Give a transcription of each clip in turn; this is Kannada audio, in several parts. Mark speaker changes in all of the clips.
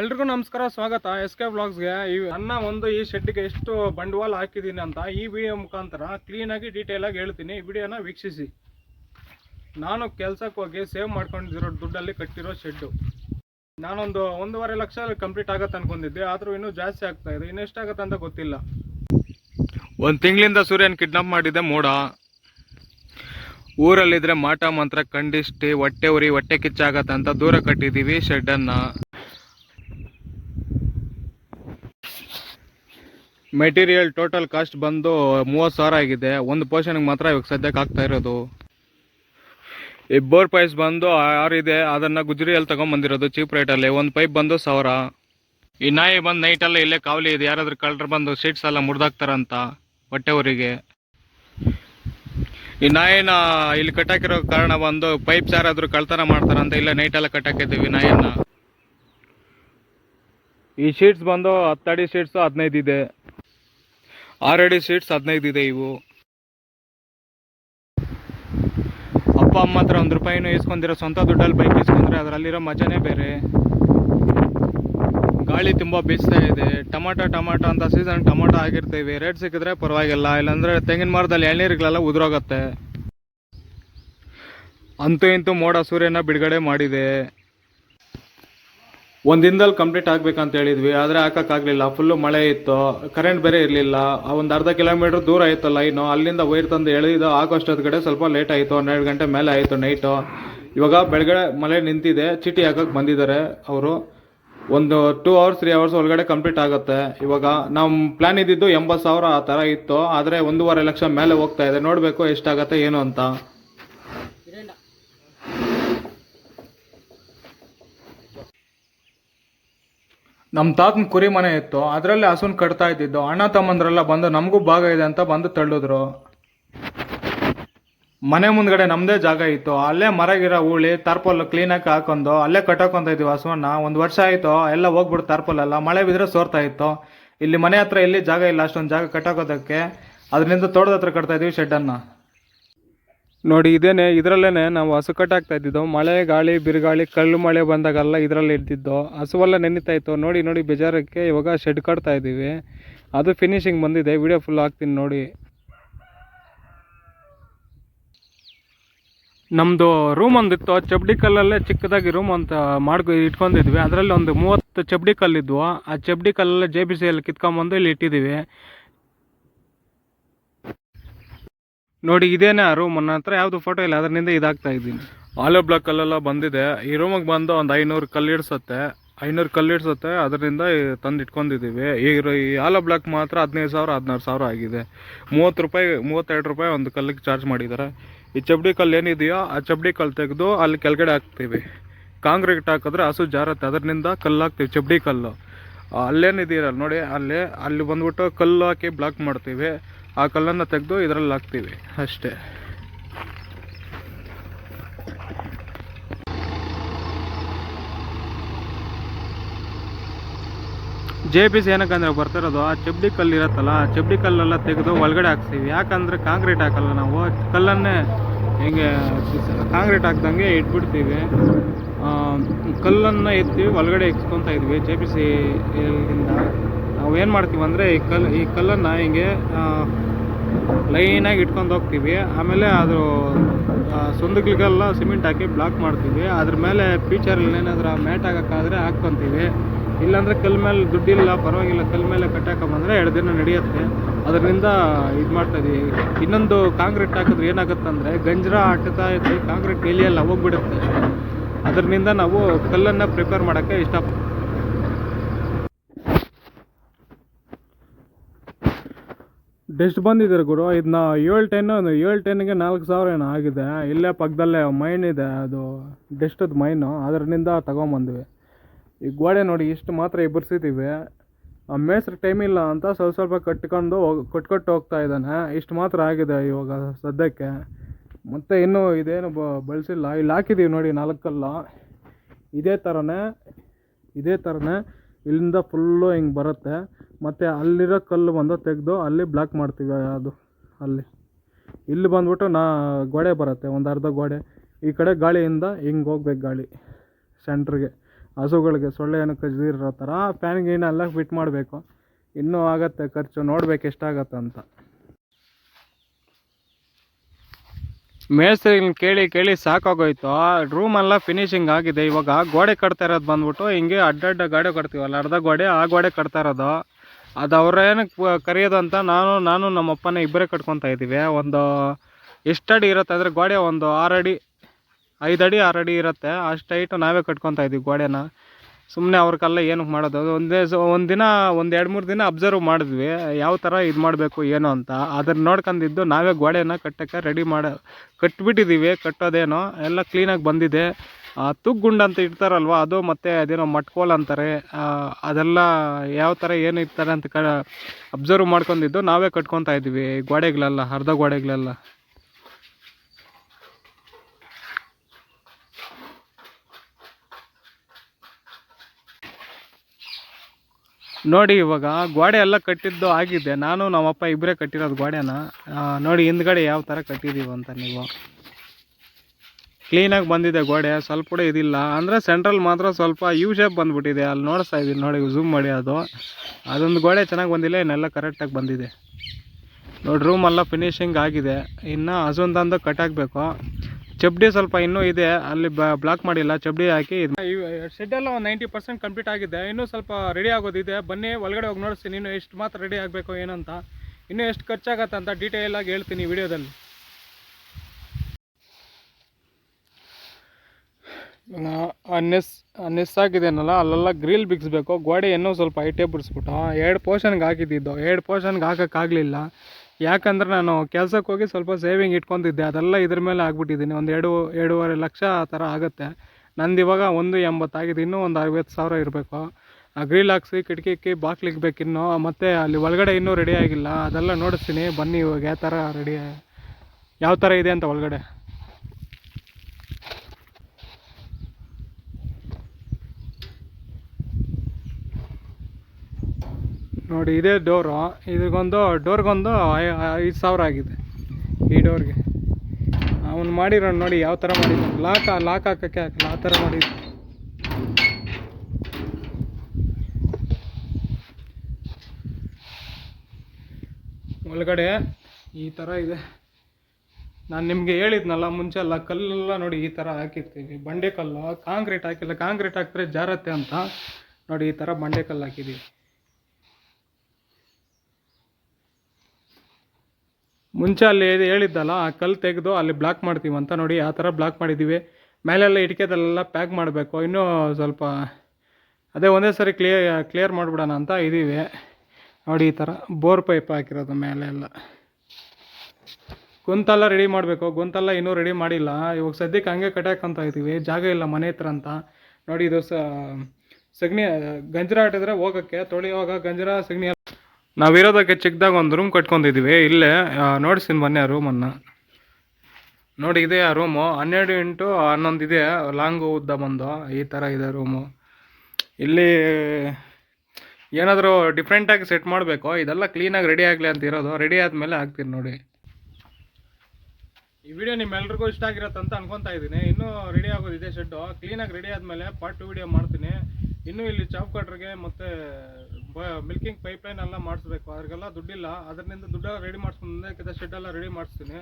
Speaker 1: ಎಲ್ರಿಗೂ ನಮಸ್ಕಾರ, ಸ್ವಾಗತ ಎಸ್ ಕೆ ಬ್ಲಾಗ್ಸ್ಗೆ ಈ ನನ್ನ ಒಂದು ಈ ಶೆಡ್ಗೆ ಎಷ್ಟು ಬಂಡವಾಳ ಹಾಕಿದ್ದೀನಿ ಅಂತ ಈ ವಿಡಿಯೋ ಮುಖಾಂತರ ಕ್ಲೀನಾಗಿ ಡೀಟೇಲಾಗಿ ಹೇಳ್ತೀನಿ. ಈ ವಿಡಿಯೋನ ವೀಕ್ಷಿಸಿ. ನಾನು ಕೆಲ್ಸಕ್ಕೆ ಹೋಗಿ ಸೇವ್ ಮಾಡ್ಕೊಂಡಿರೋ ದುಡ್ಡಲ್ಲಿ ಕಟ್ಟಿರೋ ಶೆಡ್ಡು ನಾನೊಂದು ಒಂದೂವರೆ ಲಕ್ಷ ಕಂಪ್ಲೀಟ್ ಆಗತ್ತೆ ಅನ್ಕೊಂಡಿದ್ದೆ, ಆದರೂ ಇನ್ನೂ ಜಾಸ್ತಿ ಆಗ್ತಾ ಇದೆ. ಇನ್ನು ಎಷ್ಟಾಗತ್ತೆ ಅಂತ ಗೊತ್ತಿಲ್ಲ. ಒಂದು ತಿಂಗಳಿಂದ ಸೂರ್ಯನ ಕಿಡ್ನಾಪ್ ಮಾಡಿದ್ದೆ ಮೋಡ. ಊರಲ್ಲಿದ್ದರೆ ಮಾಟ, ಮಂತ್ರ ಕಂಡಿಷ್ಟಿ ಹೊಟ್ಟೆ ಉರಿ, ಹೊಟ್ಟೆ ಕಿಚ್ಚಾಗತ್ತೆ ಅಂತ ದೂರ ಕಟ್ಟಿದ್ದೀವಿ ಶೆಡ್ಡನ್ನು ಮೆಟೀರಿಯಲ್ ಟೋಟಲ್ ಕಾಸ್ಟ್ ಬಂದು ಮೂವತ್ತು ಸಾವಿರ ಆಗಿದೆ. ಒಂದು ಪೋರ್ಷನ್ಗೆ ಮಾತ್ರ ಇವಾಗ ಸದ್ಯಕ್ಕೆ ಆಗ್ತಾ ಇರೋದು. ಈ ಬೋರ್ ಪೈಪ್ಸ್ ಬಂದು ಇದೆ ಅದನ್ನು ಗುಜರಿಯಲ್ಲಿ ತಗೊಂಬಂದಿರೋದು ಚೀಪ್ ರೇಟಲ್ಲಿ ಒಂದು ಪೈಪ್ ಬಂದು ಸಾವಿರ. ಈ ನಾಯಿ ಬಂದು ನೈಟಲ್ಲ ಇಲ್ಲೇ ಕಾವಲಿ ಇದೆ. ಯಾರಾದರೂ ಕಳ್ಳರು ಬಂದು ಸೀಟ್ಸ್ ಎಲ್ಲ ಮುರಿದಾಕ್ತಾರಂತ ಹೊಟ್ಟೆ ಊರಿಗೆ. ಈ ನಾಯಿನ ಇಲ್ಲಿ ಕಟ್ಟಾಕಿರೋ ಕಾರಣ ಬಂದು ಪೈಪ್ಸ್ ಯಾರಾದರೂ ಕಳ್ತನ ಮಾಡ್ತಾರಂತ ಇಲ್ಲ ನೈಟೆಲ್ಲ ಕಟ್ಟಾಕಿದ್ದೀವಿ ನಾಯಿನ ಈ ಶೀಟ್ಸ್ ಬಂದು ಹತ್ತಡಿ ಶೀಟ್ಸು ಹದಿನೈದು ಇದೆ. ಆರಡಿ ಸೀಟ್ಸ್ ಹದಿನೈದು ಇದೆ ಇವು. ಅಪ್ಪ, ಅಮ್ಮ ಹತ್ರ ಒಂದು ರೂಪಾಯಿನೂ ಇಸ್ಕೊಂಡಿರೋ ಸ್ವಂತ ದುಡ್ಡಲ್ಲಿ ಬೈಕ್ ಇಸ್ಕೊಂಡ್ರೆ ಅದರಲ್ಲಿರೋ ಮಜಾನೇ ಬೇರೆ. ಗಾಳಿ ತುಂಬ ಬೀಸ್ತಾ ಇದೆ. ಟೊಮಾಟೊ ಟೊಮಾಟೊ ಅಂತ ಸೀಸನ್ ಟೊಮಾಟೊ ಆಗಿರ್ತೀವಿ. ರೇಟ್ ಸಿಕ್ಕಿದ್ರೆ ಪರವಾಗಿಲ್ಲ. ಇಲ್ಲಾಂದರೆ ತೆಂಗಿನ ಮರದಲ್ಲಿ ಎಳ್ನೀರುಗಳೆಲ್ಲ ಉದುರೋಗತ್ತೆ. ಅಂತೂ ಇಂತೂ ಮೋಡ ಸೂರ್ಯನ ಬಿಡುಗಡೆ ಮಾಡಿದೆ. ಒಂದು ದಿನದಲ್ಲಿ ಕಂಪ್ಲೀಟ್ ಆಗ್ಬೇಕಂತ ಹೇಳಿದ್ವಿ, ಆದರೆ ಹಾಕೋಕ್ಕಾಗಲಿಲ್ಲ. ಫುಲ್ಲು ಮಳೆ ಇತ್ತು ಕರೆಂಟ್ ಬೇರೆ ಇರಲಿಲ್ಲ. ಒಂದು ಅರ್ಧ ಕಿಲೋಮೀಟ್ರ್ ದೂರ ಇತ್ತು ಲೈನು ಅಲ್ಲಿಂದ ವೈರ್ ತಂದು ಎಳೆದು ಆಗೋಷ್ಟು ಕಡೆ ಸ್ವಲ್ಪ ಲೇಟ್ ಆಯಿತು, ಹನ್ನೆರಡು ಗಂಟೆ ಮೇಲೆ ಆಯಿತು ನೈಟು ಇವಾಗ ಬೆಳಗಡೆ ಮಳೆ ನಿಂತಿದೆ, ಚೀಟಿ ಹಾಕಕ್ಕೆ ಬಂದಿದ್ದಾರೆ ಅವರು. ಒಂದು ಟೂ ಅವರ್ಸ್ ತ್ರೀ ಅವರ್ಸ್ ಒಳಗಡೆ ಕಂಪ್ಲೀಟ್ ಆಗುತ್ತೆ. ಇವಾಗ ನಮ್ಮ ಪ್ಲ್ಯಾನ್ ಇದ್ದಿದ್ದು ಎಂಬತ್ತು ಸಾವಿರ ಆ ಥರ ಇತ್ತು, ಆದರೆ ಒಂದೂವರೆ ಲಕ್ಷ ಮೇಲೆ ಹೋಗ್ತಾ ಇದೆ. ನೋಡಬೇಕು ಎಷ್ಟಾಗತ್ತೆ, ಏನು ಅಂತ. ನಮ್ಮ ತಾತನ ಕುರಿ ಮನೆ ಇತ್ತು. ಅದರಲ್ಲಿ ಹಸುನ್ ಕಟ್ತಾ ಇದ್ದಿದ್ದು. ಅಣ್ಣ ತಮ್ಮಂದ್ರೆಲ್ಲ ಬಂದು ನಮಗೂ ಭಾಗ ಇದೆ ಅಂತ ಬಂದು ತಳ್ಳಿದ್ರು. ಮನೆ ಮುಂದ್ಗಡೆ ನಮ್ಮದೇ ಜಾಗ ಇತ್ತು. ಅಲ್ಲೇ ಮರ ಗಿರ ಹೂಳಿ ತಾರ್ಪಲ್ ಕ್ಲೀನಾಗಿ ಹಾಕೊಂಡು ಅಲ್ಲೇ ಕಟ್ಟಾಕೊಂತ ಇದೀವಿ ಹಸುವನ್ನ. ಒಂದು ವರ್ಷ ಆಯಿತು, ಎಲ್ಲ ಹೋಗ್ಬಿಟ್ಟು ಎಲ್ಲ ಮಳೆ ಬಿದ್ದರೆ ಸೋರ್ತಾ ಇತ್ತು. ಇಲ್ಲಿ ಮನೆ ಹತ್ರ ಎಲ್ಲಿ ಜಾಗ ಇಲ್ಲ, ಅಷ್ಟೊಂದು ಜಾಗ ಕಟ್ಟಾಕೋದಕ್ಕೆ. ಅದರಿಂದ ತೋಟದ ಹತ್ರ ಕಟ್ತಾ ಇದೀವಿ ಶೆಡ್ಡನ್ನು ನೋಡಿ, ಇದೇನೆ ಇದರಲ್ಲೇ ನಾವು ಹಸು ಕಟ್ಟಾಗ್ತಾ ಇದ್ದಿದ್ದು. ಮಳೆ, ಗಾಳಿ, ಬಿರುಗಾಳಿ, ಕಲ್ಲು ಮಳೆ ಬಂದಾಗೆಲ್ಲ ಇದರಲ್ಲಿ ಇದ್ದಿದ್ದು. ಹಸುವೆಲ್ಲ ನೆನಿತಾ ಇತ್ತು. ನೋಡಿ ನೋಡಿ, ಬೇಜಾರಕ್ಕೆ ಇವಾಗ ಶೆಡ್ ಕಟ್ತಾ ಇದ್ದೀವಿ. ಅದು ಫಿನಿಶಿಂಗ್ ಬಂದಿದೆ. ವಿಡಿಯೋ ಫುಲ್ ಹಾಕ್ತೀನಿ ನೋಡಿ. ನಮ್ಮದು ರೂಮ್ ಒಂದಿತ್ತು. ಚಬ್ಡಿ ಕಲ್ಲಲ್ಲೇ ಚಿಕ್ಕದಾಗಿ ರೂಮ್ ಅಂತ ಮಾಡ್ಕೊ, ಇಟ್ಕೊಂಡಿದ್ವಿ. ಅದರಲ್ಲಿ ಒಂದು ಮೂವತ್ತು ಚಬ್ಡಿ ಕಲ್ಲಿದ್ವು. ಆ ಚಬ್ಡಿ ಕಲ್ಲಲ್ಲೇ ಜೆ ಬಿ ಸಿಯಲ್ಲಿ ಕಿತ್ಕೊಂಬಂದು ಇಲ್ಲಿ ಇಟ್ಟಿದ್ದೀವಿ. ನೋಡಿ, ಇದೇನೇ ಆ ರೂಮ್ ನನ್ನ ಹತ್ರ ಯಾವುದು ಫೋಟೋ ಇಲ್ಲ ಅದರಿಂದ ಇದಾಗ್ತಾ ಇದ್ದೀನಿ. ಆಲೋ ಬ್ಲಾಕ್ ಕಲ್ಲೆಲ್ಲ ಬಂದಿದೆ. ಈ ರೂಮಿಗೆ ಬಂದು ಒಂದು ಐನೂರು ಕಲ್ಲು ಇಡ್ಸತ್ತೆ. ಐನೂರು ಕಲ್ಲು ಇಡ್ಸತ್ತೆ ಅದರಿಂದ ತಂದಿಟ್ಕೊಂಡಿದ್ದೀವಿ ಈ ರ- ಈ ಆಲೋ ಬ್ಲಾಕ್ ಮಾತ್ರ ಹದಿನೈದು ಸಾವಿರ, ಹದಿನಾರು ಸಾವಿರ ಆಗಿದೆ. ಮೂವತ್ತು ರೂಪಾಯಿ, ಮೂವತ್ತೆರಡು ರೂಪಾಯಿ ಒಂದು ಕಲ್ಲಿಗೆ ಚಾರ್ಜ್ ಮಾಡಿದ್ದಾರೆ ಈ ಚಬ್ಡಿ ಕಲ್ಲು ಏನಿದೆಯೋ, ಆ ಚಬ್ಡಿ ಕಲ್ಲು ತೆಗೆದು ಅಲ್ಲಿ ಕೆಳಗಡೆ ಹಾಕ್ತೀವಿ. ಕಾಂಕ್ರೀಟ್ ಹಾಕಿದ್ರೆ ಹಸು ಜಾರತ್ತೆ ಅದರಿಂದ ಕಲ್ಲು ಹಾಕ್ತೀವಿ ಚಬ್ಡಿ ಕಲ್ಲು. ಅಲ್ಲೇನಿದೆಯಲ್ಲ, ನೋಡಿ, ಅಲ್ಲಿ ಅಲ್ಲಿ ಬಂದ್ಬಿಟ್ಟು ಕಲ್ಲು ಹಾಕಿ ಬ್ಲಾಕ್ ಮಾಡ್ತೀವಿ. ಆ ಕಲ್ಲನ್ನು ತೆಗೆದು ಇದರಲ್ಲಿ ಹಾಕ್ತೀವಿ. ಅಷ್ಟೇ. ಜೆ ಪಿ ಸಿ ಏನಕ್ಕಂದ್ರೆ ಬರ್ತಿರೋದು ಆ ಚಬ್ಡಿ ಕಲ್ಲು ಇರತ್ತಲ್ಲ, ಆ ಚಬ್ಡಿ ಕಲ್ಲೆಲ್ಲ ತೆಗೆದು ಒಳಗಡೆ ಹಾಕ್ತೀವಿ ಯಾಕಂದ್ರೆ ಕಾಂಕ್ರೀಟ್ ಹಾಕಲ್ಲ ನಾವು. ಕಲ್ಲನ್ನೇ ಹಿಂಗೆ ಕಾಂಕ್ರೀಟ್ ಹಾಕ್ದಂಗೆ ಇಟ್ಬಿಡ್ತೀವಿ. ಕಲ್ಲನ್ನು ಎತ್ತಿ ಒಳಗಡೆ ಇಕ್ಸ್ಕೊತಾ ಇದ್ವಿ ಜೆ ಪಿ ಸಿ ಇಂದ ನಾವು ಏನು ಮಾಡ್ತೀವಿ ಅಂದರೆ ಈ ಕಲ್ಲು, ಈ ಕಲ್ಲನ್ನು ಹಿಂಗೆ ಲೈನಾಗಿ ಇಟ್ಕೊಂಡು ಹೋಗ್ತೀವಿ. ಆಮೇಲೆ ಅದು ಸಂದುಗಳಿಗೆಲ್ಲ ಸಿಮೆಂಟ್ ಹಾಕಿ ಬ್ಲಾಕ್ ಮಾಡ್ತೀವಿ. ಅದ್ರ ಮೇಲೆ ಫ್ಯೂಚರಲ್ಲಿ ಏನಾದರೂ ಮ್ಯಾಟ್ ಹಾಕೋಕ್ಕಾದರೆ ಹಾಕ್ಕೊತೀವಿ. ಇಲ್ಲಾಂದರೆ ಕಲ್ ಮೇಲೆ ದುಡ್ಡಿಲ್ಲ, ಪರವಾಗಿಲ್ಲ ಕಲ್ ಮೇಲೆ ಕಟ್ಟಾಕೊಂಬಂದ್ರೆ ಎರಡು ದಿನ ನಡೆಯುತ್ತೆ. ಅದರಿಂದ ಇದು ಮಾಡ್ತೀವಿ ಇನ್ನೊಂದು ಕಾಂಕ್ರೀಟ್ ಹಾಕಿದ್ರೆ ಏನಾಗುತ್ತಂದರೆ ಗಂಜರ ಆಟತಾ ಇದ್ದು ಕಾಂಕ್ರೀಟ್ ಎಲಿಯೆಲ್ಲ ಹೋಗ್ಬಿಡುತ್ತೆ. ಅದರಿಂದ ನಾವು ಕಲ್ಲನ್ನು ಪ್ರಿಪೇರ್ ಮಾಡೋಕ್ಕೆ ಇಷ್ಟ ಡೆಸ್ಟ್ ಬಂದಿದ್ದೀರಿ ಗುರು. ಇದನ್ನ ಏಳು ಟೆನ್ ಏಳು ಟೆನ್ಗೆ ನಾಲ್ಕು ಸಾವಿರ ಏನೋ ಆಗಿದೆ. ಇಲ್ಲೇ ಪಕ್ಕದಲ್ಲೇ ಮೈನ್ ಇದೆ. ಅದು ಡೆಸ್ಟದ ಮೈನು ಅದರಿಂದ ತಗೊಂಬಂದ್ವಿ. ಈ ಗೋಡೆ ನೋಡಿ ಇಷ್ಟು ಮಾತ್ರ ಇಬ್ಬರಿಸಿದ್ದೀವಿ ಆ ಮೇಸ್ರು ಟೈಮ್ ಇಲ್ಲ ಅಂತ ಸ್ವಲ್ಪ ಸ್ವಲ್ಪ ಕಟ್ಕೊಂಡು ಹೋಗ್ ಕೊಟ್ಕೊಟ್ಟು ಹೋಗ್ತಾ ಇದ್ದಾನೆ. ಇಷ್ಟು ಮಾತ್ರ ಆಗಿದೆ ಇವಾಗ ಸದ್ಯಕ್ಕೆ. ಮತ್ತು ಇನ್ನೂ ಇದೇನು ಬಳಸಿಲ್ಲ. ಇಲ್ಲಿ ಹಾಕಿದ್ದೀವಿ ನೋಡಿ ನಾಲ್ಕಲ್ಲ. ಇದೇ ಥರನೇ ಇದೇ ಥರನೇ ಇಲ್ಲಿಂದ ಫುಲ್ಲು ಹಿಂಗೆ ಬರುತ್ತೆ. ಮತ್ತು ಅಲ್ಲಿರೋ ಕಲ್ಲು ಬಂದು ತೆಗೆದು ಅಲ್ಲಿ ಬ್ಲಾಕ್ ಮಾಡ್ತೀವಿ ಅದು, ಅಲ್ಲಿ. ಇಲ್ಲಿ ಬಂದ್ಬಿಟ್ಟು ನಾ, ಗೋಡೆ ಬರುತ್ತೆ, ಒಂದು ಅರ್ಧ ಗೋಡೆ. ಈ ಕಡೆ ಗಾಳಿಯಿಂದ ಹಿಂಗೆ ಹೋಗ್ಬೇಕು ಗಾಳಿ ಸೆಂಟ್ರಿಗೆ ಹಸುಗಳಿಗೆ ಸೊಳ್ಳೆ ಏನು ಕಜ್ದಿರೋ ಥರ ಫ್ಯಾನ್ ಗೀನ್ ಎಲ್ಲ ಫಿಟ್ ಮಾಡಬೇಕು. ಇನ್ನೂ ಆಗತ್ತೆ ಖರ್ಚು, ನೋಡ್ಬೇಕು ಎಷ್ಟಾಗತ್ತೆ ಅಂತ. ಮೇಸ್ತ್ರಿಗಳನ್ನ ಕೇಳಿ ಕೇಳಿ ಸಾಕಾಗೋಯ್ತು. ರೂಮೆಲ್ಲ ಫಿನಿಶಿಂಗ್ ಆಗಿದೆ. ಇವಾಗ ಗೋಡೆ ಕಟ್ತಾ ಇರೋದು ಬಂದ್ಬಿಟ್ಟು ಹಿಂಗೆ ಅಡ್ಡಡ್ಡ ಗಾಡಿ ಕಟ್ತೀವಲ್ಲ, ಅರ್ಧ ಗೋಡೆ, ಆ ಗೋಡೆ ಕಟ್ತಾ ಇರೋದು. ಅದು ಅವ್ರೇನಕ್ಕೆ ಕರೆಯೋದು ಅಂತ ನಾನು ನಾನು ನಮ್ಮ ಅಪ್ಪನ ಇಬ್ಬರೇ ಕಟ್ಕೊತಾ ಇದ್ದೀವಿ. ಒಂದು ಎಷ್ಟು ಅಡಿ ಇರುತ್ತೆ ಅಂದರೆ ಗೋಡೆ ಒಂದು ಆರು ಅಡಿ ಐದು ಅಡಿ ಆರು ಅಡಿ ಇರುತ್ತೆ. ಅಷ್ಟು ಹೈಟು ನಾವೇ ಕಟ್ಕೊತಾ ಇದ್ದೀವಿ ಗೋಡೆನ. ಸುಮ್ಮನೆ ಅವ್ರಿಗೆಲ್ಲ ಏನಕ್ಕೆ ಮಾಡೋದು. ಅದು ಒಂದೇ ಸೊ, ಒಂದು ದಿನ, ಒಂದು ಎರಡು ಮೂರು ದಿನ ಅಬ್ಸರ್ವ್ ಮಾಡಿದ್ವಿ. ಯಾವ ಥರ ಇದು ಮಾಡಬೇಕು, ಏನು ಅಂತ. ಅದನ್ನು ನೋಡ್ಕೊಂಡಿದ್ದು ನಾವೇ ಗೋಡೆನ ಕಟ್ಟೋಕ್ಕೆ ರೆಡಿ ಮಾಡಿ, ಕಟ್ಬಿಟ್ಟಿದ್ದೀವಿ, ಕಟ್ಟೋದೇನೋ. ಎಲ್ಲ ಕ್ಲೀನಾಗಿ ಬಂದಿದೆ. ತುಗ್ಗುಂಡು ಅಂತ ಇಡ್ತಾರಲ್ವ, ಅದು ಮತ್ತು ಅದೇನೋ ಮಟ್ಕೋಲ್ ಅಂತಾರೆ ಅದೆಲ್ಲ ಯಾವ ಥರ ಏನು ಇರ್ತಾರೆ ಅಂತ ಕ ಅಬ್ಸರ್ವ್ ಮಾಡ್ಕೊಂಡಿದ್ದು ನಾವೇ ಕಟ್ಕೊತಾ ಇದ್ದೀವಿ ಗೋಡೆಗಳೆಲ್ಲ, ಅರ್ಧ ಗೋಡೆಗಳೆಲ್ಲ. ನೋಡಿ, ಇವಾಗ ಗೋಡೆ ಎಲ್ಲ ಕಟ್ಟಿದ್ದು ಆಗಿದೆ, ನಾನು, ನಮ್ಮಪ್ಪ ಇಬ್ಬರೇ ಕಟ್ಟಿರೋದು ಗೋಡೆನ. ನೋಡಿ, ಹಿಂದ್ಗಡೆ ಯಾವ ಥರ ಕಟ್ಟಿದ್ದೀವಿ ಅಂತ ನೀವು. ಕ್ಲೀನಾಗಿ ಬಂದಿದೆ ಗೋಡೆ, ಸ್ವಲ್ಪ ಕೂಡ ಇದಿಲ್ಲ. ಅಂದರೆ ಸೆಂಟ್ರಲ್ ಮಾತ್ರ ಸ್ವಲ್ಪ ಯು ಶೇಪ್ ಬಂದ್ಬಿಟ್ಟಿದೆ. ಅಲ್ಲಿ ನೋಡಿಸ್ತಾ ಇದ್ದೀನಿ ನೋಡಿ ಝೂಮ್ ಮಾಡಿ ಅದು. ಅದೊಂದು ಗೋಡೆ ಚೆನ್ನಾಗಿ ಬಂದಿಲ್ಲ, ಇನ್ನೆಲ್ಲ ಕರೆಕ್ಟಾಗಿ ಬಂದಿದೆ. ನೋಡಿ ರೂಮ್ ಎಲ್ಲ ಫಿನಿಶಿಂಗ್ ಆಗಿದೆ. ಇನ್ನು ಕಟ್ ಆಗಬೇಕು ಚಪ್ಡಿ ಸ್ವಲ್ಪ ಇನ್ನೂ ಇದೆ. ಅಲ್ಲಿ ಬ್ಲಾಕ್ ಮಾಡಿಲ್ಲ ಚಬ್ಡಿ ಹಾಕಿ ಶೆಡ್ ಎಲ್ಲ ಒಂದು ನೈಂಟಿ ಪರ್ಸೆಂಟ್ ಕಂಪ್ಲೀಟ್ ಆಗಿದೆ. ಇನ್ನೂ ಸ್ವಲ್ಪ ರೆಡಿ ಆಗೋದಿದೆ ಬನ್ನಿ, ಒಳಗಡೆ ಹೋಗಿ ನೋಡಿಸ್ತೀನಿ. ಇನ್ನೂ ಎಷ್ಟು ಮಾತ್ರ ರೆಡಿ ಆಗಬೇಕು ಏನಂತ. ಇನ್ನೂ ಎಷ್ಟು ಖರ್ಚಾಗತ್ತೆ ಅಂತ ಡೀಟೇಲ್ ಆಗಿ ಹೇಳ್ತೀನಿ ವಿಡಿಯೋದಲ್ಲಿ ನೆಸ್ ನೆಸ್ ಆಗಿದೆನಲ್ಲ ಅಲ್ಲೆಲ್ಲ ಗ್ರಿಲ್ ಬಿಗಿಸ್ಬೇಕು. ಗೋಡೆ ಇನ್ನೂ ಸ್ವಲ್ಪ ಹೈಟೇ ಬಿಡಿಸ್ಬಿಟ್ಟು. ಎರಡು ಪೋರ್ಷನ್ಗೆ ಹಾಕಿದ್ದಿದ್ದು ಎರಡು ಪೋರ್ಷನ್ಗೆ ಹಾಕೋಕ್ಕಾಗಲಿಲ್ಲ ಯಾಕಂದ್ರೆ ನಾನು ಕೆಲ್ಸಕ್ಕೆ ಹೋಗಿ ಸ್ವಲ್ಪ ಸೇವಿಂಗ್ ಇಟ್ಕೊಂಡಿದ್ದೆ. ಅದೆಲ್ಲ ಇದ್ರ ಮೇಲೆ ಆಗ್ಬಿಟ್ಟಿದ್ದೀನಿ. ಒಂದು ಎರಡು, ಎರಡೂವರೆ ಲಕ್ಷ ಆ ಥರ ಆಗುತ್ತೆ. ನಂದು ಇವಾಗ ಒಂದು ಎಂಬತ್ತಾಗಿದೆ ಇನ್ನೂ ಒಂದು ಅರವತ್ತು ಸಾವಿರ ಇರಬೇಕು. ಆ ಗ್ರಿಲ್ ಹಾಕ್ಸಿ, ಕಿಟಕಿ ಬಾಕ್ಲಿಗೆ ಇನ್ನೂ. ಮತ್ತು ಅಲ್ಲಿ ಒಳಗಡೆ ಇನ್ನೂ ರೆಡಿ ಆಗಿಲ್ಲ. ಅದೆಲ್ಲ ನೋಡಿಸ್ತೀನಿ. ಬನ್ನಿ ಇವಾಗ ಯಾವ ಥರ ರೆಡಿ ಯಾವ ಥರ ಇದೆ ಅಂತ ಒಳಗಡೆ. ನೋಡಿ, ಇದೇ ಡೋರು ಇದಕ್ಕೊಂದು ಡೋರ್ಗೊಂದು ಐದು ಸಾವಿರ ಆಗಿದೆ ಈ ಡೋರ್ಗೆ ಅವನು ಮಾಡಿರೋ ನೋಡಿ ಯಾವ ಥರ ಮಾಡಿದ್ದಾನೆ ಲಾಕ್ ಲಾಕ್ ಹಾಕೋಕ್ಕೆ ಹಾಕಲ್ಲ, ಆ ಥರ ಮಾಡಿದ್ದ ಒಳಗಡೆ ಈ ಥರ ಇದೆ. ನಾನು ನಿಮಗೆ ಹೇಳಿದ್ನಲ್ಲ ಮುಂಚೆ ಎಲ್ಲ ಕಲ್ಲೆಲ್ಲ ನೋಡಿ ಈ ಥರ ಹಾಕಿರ್ತೀವಿ. ಬಂಡೆ ಕಲ್ಲು, ಕಾಂಕ್ರೀಟ್ ಹಾಕಿಲ್ಲ. ಕಾಂಕ್ರೀಟ್ ಹಾಕಿದ್ರೆ ಜಾರತ್ತೆ ಅಂತ. ನೋಡಿ, ಈ ಥರ ಬಂಡೆ ಕಲ್ಲು ಹಾಕಿದ್ದೀವಿ ಮುಂಚೆ ಅಲ್ಲಿ ಹೇಳಿದ್ದಲ್ಲ, ಆ ಕಲ್ಲು ತೆಗೆದು ಅಲ್ಲಿ ಬ್ಲಾಕ್ ಮಾಡ್ತೀವಿ ಅಂತ ನೋಡಿ ಆ ಥರ ಬ್ಲಾಕ್ ಮಾಡಿದ್ದೀವಿ. ಮೇಲೆಲ್ಲ ಇಟ್ಕೆದಲ್ಲೆಲ್ಲ ಪ್ಯಾಕ್ ಮಾಡಬೇಕು. ಇನ್ನೂ ಸ್ವಲ್ಪ ಅದೇ ಒಂದೇ ಸರಿ ಕ್ಲಿಯರ್ ಕ್ಲಿಯರ್ ಮಾಡಿಬಿಡೋಣ ಅಂತ ಇದ್ದೀವಿ ನೋಡಿ ಈ ಥರ ಬೋರ್ ಪೈಪ್ ಹಾಕಿರೋದು ಮೇಲೆ ಎಲ್ಲ ಗೊಂತೆಲ್ಲ ರೆಡಿ ಮಾಡಬೇಕು. ಗೊಂತೆಲ್ಲ ಇನ್ನೂ ರೆಡಿ ಮಾಡಿಲ್ಲ. ಇವಾಗ ಸದ್ಯಕ್ಕೆ ಹಂಗೆ ಕಟ್ಟಾಕಂತ ಇದ್ದೀವಿ ಜಾಗ ಇಲ್ಲ ಮನೆ ಹತ್ರ ಅಂತ. ನೋಡಿ ಇದು ಸಗಣಿ, ಗಂಜರ ಇಟ್ಟಿದ್ರೆ ಹೋಗೋಕ್ಕೆ ತೊಳೆಯುವಾಗ ಗಂಜರ, ಸಗಣಿ ನಾವಿರೋದಕ್ಕೆ ಚಿಕ್ಕದಾಗ ಒಂದು ರೂಮ್ ಕಟ್ಕೊಂಡಿದ್ದೀವಿ ಇಲ್ಲೇ ನೋಡಿಸ್ತೀನಿ ಮೊನ್ನೆ ರೂಮನ್ನು ನೋಡಿ, ಇದೆ ಆ ರೂಮು ಹನ್ನೆರಡು ಇಂಟು ಹನ್ನೊಂದು ಇದೆ. ಲಾಂಗು ಉದ್ದ ಬಂದು ಈ ಥರ ಇದೆ ರೂಮು ಇಲ್ಲಿ ಏನಾದರೂ ಡಿಫ್ರೆಂಟಾಗಿ ಸೆಟ್ ಮಾಡಬೇಕು? ಇದೆಲ್ಲ ಕ್ಲೀನಾಗಿ ರೆಡಿ ಆಗಲಿ ಅಂತ ಇರೋದು. ರೆಡಿ ಆದಮೇಲೆ ಹಾಕ್ತೀನಿ ನೋಡಿ. ಈ ವಿಡಿಯೋ ನಿಮ್ಮೆಲ್ರಿಗೂ ಇಷ್ಟ ಆಗಿರತ್ತೆ ಅಂತ ಅನ್ಕೊತಾ ಇದ್ದೀನಿ. ಇನ್ನೂ ರೆಡಿ ಆಗೋದಿದೆ ಶೆಡ್ಡು ಕ್ಲೀನಾಗಿ ರೆಡಿ ಆದಮೇಲೆ ಪಾರ್ಟ್ ಟು ವಿಡಿಯೋ ಮಾಡ್ತೀನಿ. ಇನ್ನೂ ಇಲ್ಲಿ ಚಾಪ್ ಕಟ್ರಿಗೆ ಮತ್ತು ಮಿಲ್ಕಿಂಗ್ ಪೈಪ್ಲೈನ್ ಎಲ್ಲ ಮಾಡಿಸ್ಬೇಕು. ಅದ್ರಿಗೆಲ್ಲ ದುಡ್ಡಿಲ್ಲ. ಅದರಿಂದ ದುಡ್ಡೆಲ್ಲ ರೆಡಿ ಮಾಡಿಸ್ಕೊಂಡು ಮುಂದೆ ಶೆಡ್ ಎಲ್ಲ ರೆಡಿ ಮಾಡಿಸ್ತೀನಿ.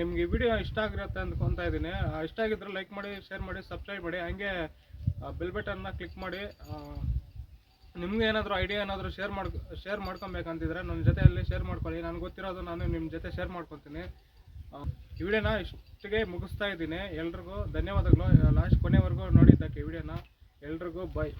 Speaker 1: ನಿಮಗೆ ವಿಡಿಯೋ ಇಷ್ಟ ಆಗಿರುತ್ತೆ ಅಂದ್ಕೊತಾ ಇದ್ದೀನಿ. ಇಷ್ಟ ಆಗಿದ್ರೆ ಲೈಕ್ ಮಾಡಿ ಶೇರ್ ಮಾಡಿ ಸಬ್ಸ್ಕ್ರೈಬ್ ಮಾಡಿ. ಹಂಗೆ ಬೆಲ್ ಬಟನ್ನ ಕ್ಲಿಕ್ ಮಾಡಿ. ನಿಮ್ಗೆ ಏನಾದರೂ ಐಡಿಯಾ ಏನಾದರೂ ಶೇರ್ ಮಾಡ್ ಶೇರ್ ಮಾಡ್ಕೊಬೇಕಂತಿದ್ರೆ ನನ್ನ ಜೊತೆಯಲ್ಲಿ ಶೇರ್ ಮಾಡ್ಕೊಳ್ಳಿ. ನನಗೆ ಗೊತ್ತಿರೋದು ನಾನು ನಿಮ್ಮ ಜೊತೆ ಶೇರ್ ಮಾಡ್ಕೊತೀನಿ. ಈ ವಿಡಿಯೋನ ಇಷ್ಟಿಗೆ ಮುಗಿಸ್ತಾ ಇದ್ದೀನಿ. ಎಲ್ರಿಗೂ ಧನ್ಯವಾದಗಳು. ಲಾಸ್ಟ್ ಕೊನೆವರೆಗೂ ನೋಡಿದ್ದಕ್ಕೆ ವಿಡಿಯೋನ ಎಲ್ರಿಗೂ ಬಾಯ್